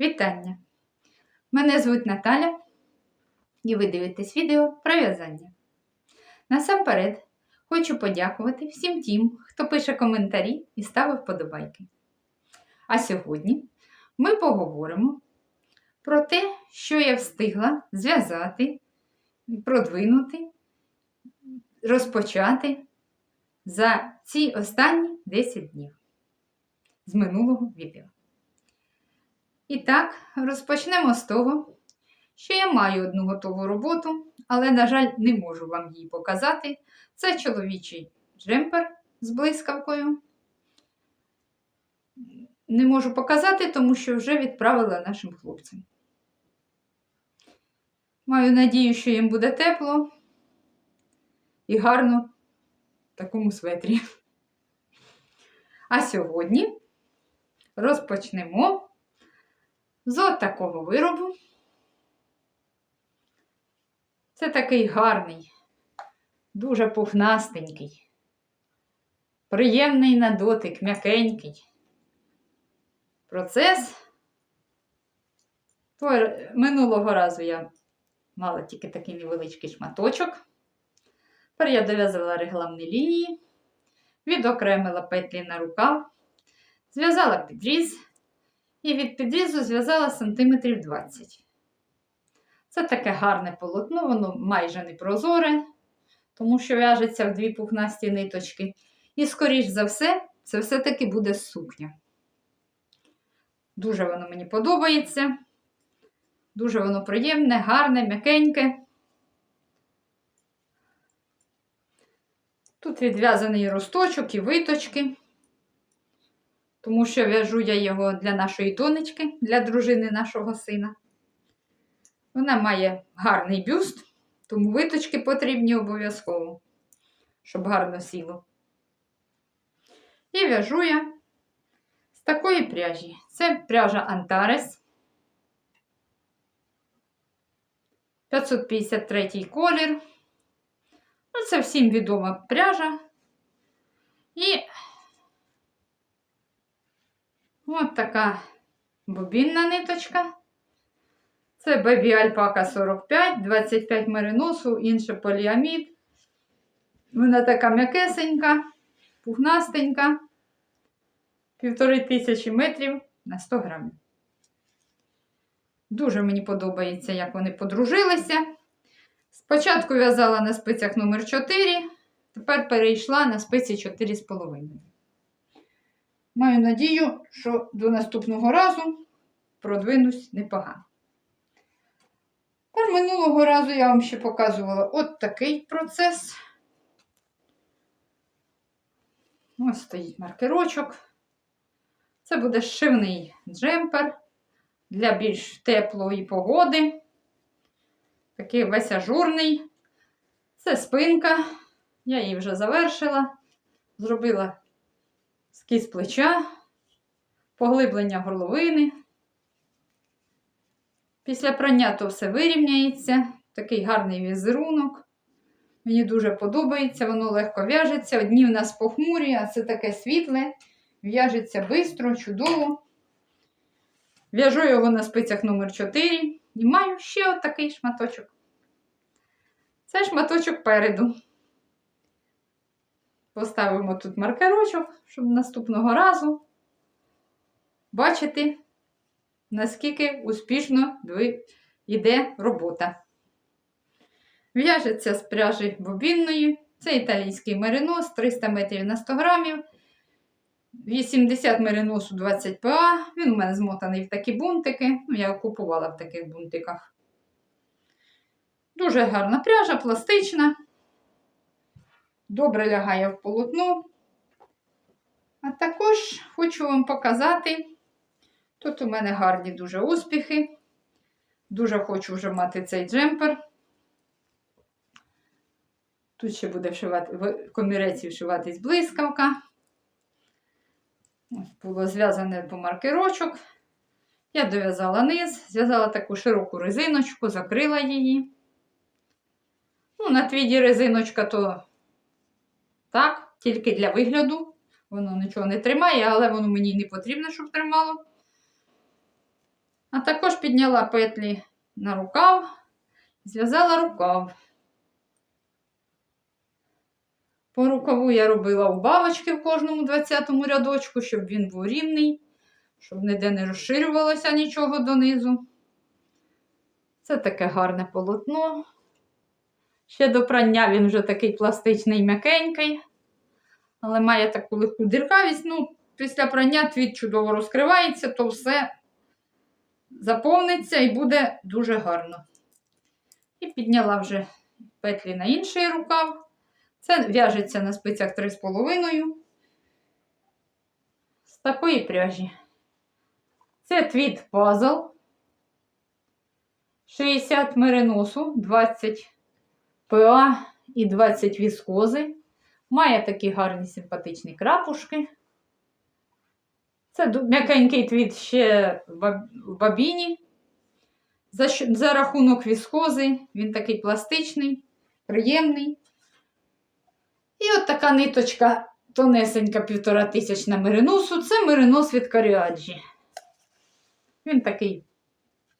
Вітання! Мене звуть Наталя, і ви дивитесь відео про в'язання. Насамперед, хочу подякувати всім тим, хто пише коментарі і ставив вподобайки. А сьогодні ми поговоримо про те, що я встигла зв'язати, продвинути, розпочати за ці останні 10 днів з минулого відео. І так, розпочнемо з того, що я маю одну готову роботу, але, на жаль, не можу вам її показати. Це чоловічий джемпер з блискавкою. Не можу показати, тому що вже відправила нашим хлопцям. Маю надію, що їм буде тепло і гарно в такому светрі. А сьогодні розпочнемо з от такого виробу. Це такий гарний, дуже пухнастенький, приємний на дотик, м'якенький процес. Минулого разу я мала тільки такий невеличкий шматочок. Тепер я дов'язала регламні лінії, відокремила петлі на рукав, зв'язала підріз і від підрізу зв'язала сантиметрів 20. Це таке гарне полотно, воно майже не прозоре, тому що в'яжеться в дві пухнасті ниточки. І, скоріш за все, це все-таки буде сукня. Дуже воно мені подобається. Дуже воно приємне, гарне, м'якеньке. Тут відв'язаний росточок і виточки, тому що в'яжу я його для нашої донечки, для дружини нашого сина. Вона має гарний бюст, тому виточки потрібні обов'язково, щоб гарно сіло. І в'яжу я з такої пряжі. Це пряжа Antares. 553 колір. Ну, це всім відома пряжа. І от така бобінна ниточка. Це Baby Альпака 45, 25 мериносу, інше поліамід. Вона така м'якесенька, пухнастенька, півтори тисячі метрів на 100 грамів. Дуже мені подобається, як вони подружилися. Спочатку в'язала на спицях номер 4 тепер перейшла на спиці 4,5. Маю надію, що до наступного разу продвинусь непогано. Тепер минулого разу я вам ще показувала от такий процес. Ось стоїть маркерочок. Це буде шивний джемпер для більш теплої погоди. Такий весь ажурний. Це спинка. Я її вже завершила. Зробила скіз плеча, поглиблення горловини. Після прання то все вирівняється. Такий гарний візерунок. Мені дуже подобається, воно легко в'яжеться. Одні в нас похмурі, а це таке світле. В'яжеться швидко, чудово. В'яжу його на спицях номер 4 і маю ще отакий шматочок. Це шматочок переду. Поставимо тут маркерочок, щоб наступного разу бачити, наскільки успішно йде робота. В'яжеться з пряжі бобінної. Це італійський меринос 300 метрів на 100 грамів. 80 мериносу 20 ПА. Він у мене змотаний в такі бунтики. Ну, я купувала в таких бунтиках. Дуже гарна пряжа, пластична. Добре лягає в полотно. А також хочу вам показати, тут у мене гарні дуже успіхи. Дуже хочу вже мати цей джемпер. Тут ще буде вшивати, в коміреці вшиватись блискавка. Було зв'язане по маркерочок. Я дов'язала низ, зв'язала таку широку резиночку, закрила її. Ну, на твіді резиночка то так, тільки для вигляду. Воно нічого не тримає, але воно мені не потрібно, щоб тримало. А також підняла петлі на рукав, зв'язала рукав. По рукаву я робила убавочки в кожному 20 му рядочку, щоб він був рівний, щоб ніде не розширювалося нічого донизу. Це таке гарне полотно. Ще до прання він вже такий пластичний м'якенький, але має таку легку діркавість. Ну, після прання твіт чудово розкривається, то все заповниться і буде дуже гарно. І підняла вже петлі на інший рукав. Це в'яжеться на спицях 3,5 з такої пряжі. Це твіт пазл. 60 мериносу, 20 ПА і 20 віскози. Має такі гарні симпатичні крапушки. Це м'якенький твіт ще в бабіні. За, за рахунок віскози, він такий пластичний, приємний. І от така ниточка тонесенька півтора тисячна мериносу. Це меринос від Каріаджі. Він такий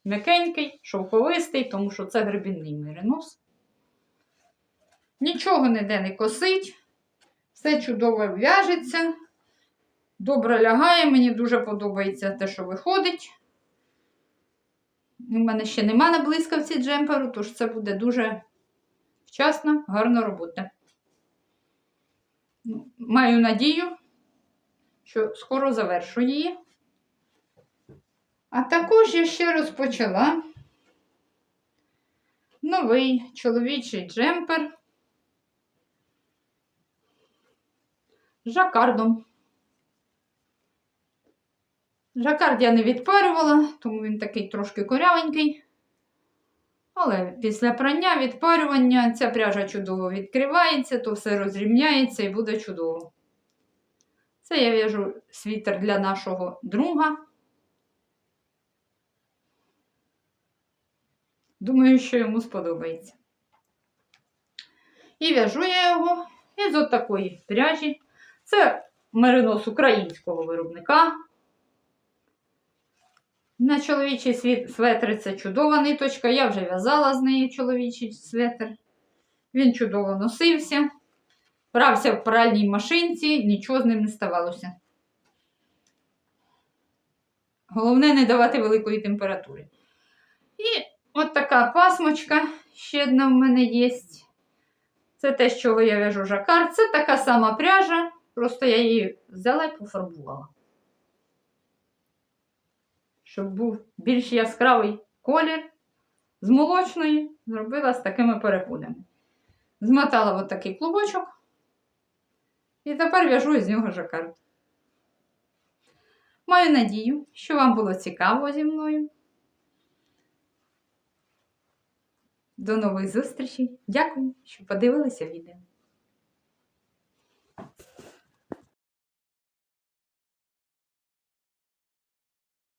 м'якенький, шовковистий, тому що це гребінний меринос. Нічого ніде не косить. Все чудово в'яжеться. Добре лягає, мені дуже подобається те, що виходить. У мене ще нема на блискавці джемперу, тож це буде дуже вчасна, гарна робота. Маю надію, що скоро завершу її. А також я ще розпочала новий чоловічий джемпер жакардом. Жакард я не відпарювала, тому він такий трошки корявенький. Але після прання, відпарювання ця пряжа чудово відкривається, то все розрівняється і буде чудово. Це я в'яжу світер для нашого друга. Думаю, що йому сподобається. І в'яжу я його із от такої пряжі. Це меринос українського виробника. На чоловічий светр це чудова ниточка. Я вже в'язала з нею чоловічий светр. Він чудово носився. Брався в пральній машинці, нічого з ним не ставалося. Головне не давати великої температури. І от така пасмочка ще одна в мене є. Це те, з чого я в'яжу жакар. Це така сама пряжа, просто я її взяла і пофарбувала. Щоб був більш яскравий колір з молочної, зробила з такими переходами. Змотала от клубочок. І тепер в'яжу з нього жакард. Маю надію, що вам було цікаво зі мною. До нових зустрічей. Дякую, що подивилися відео.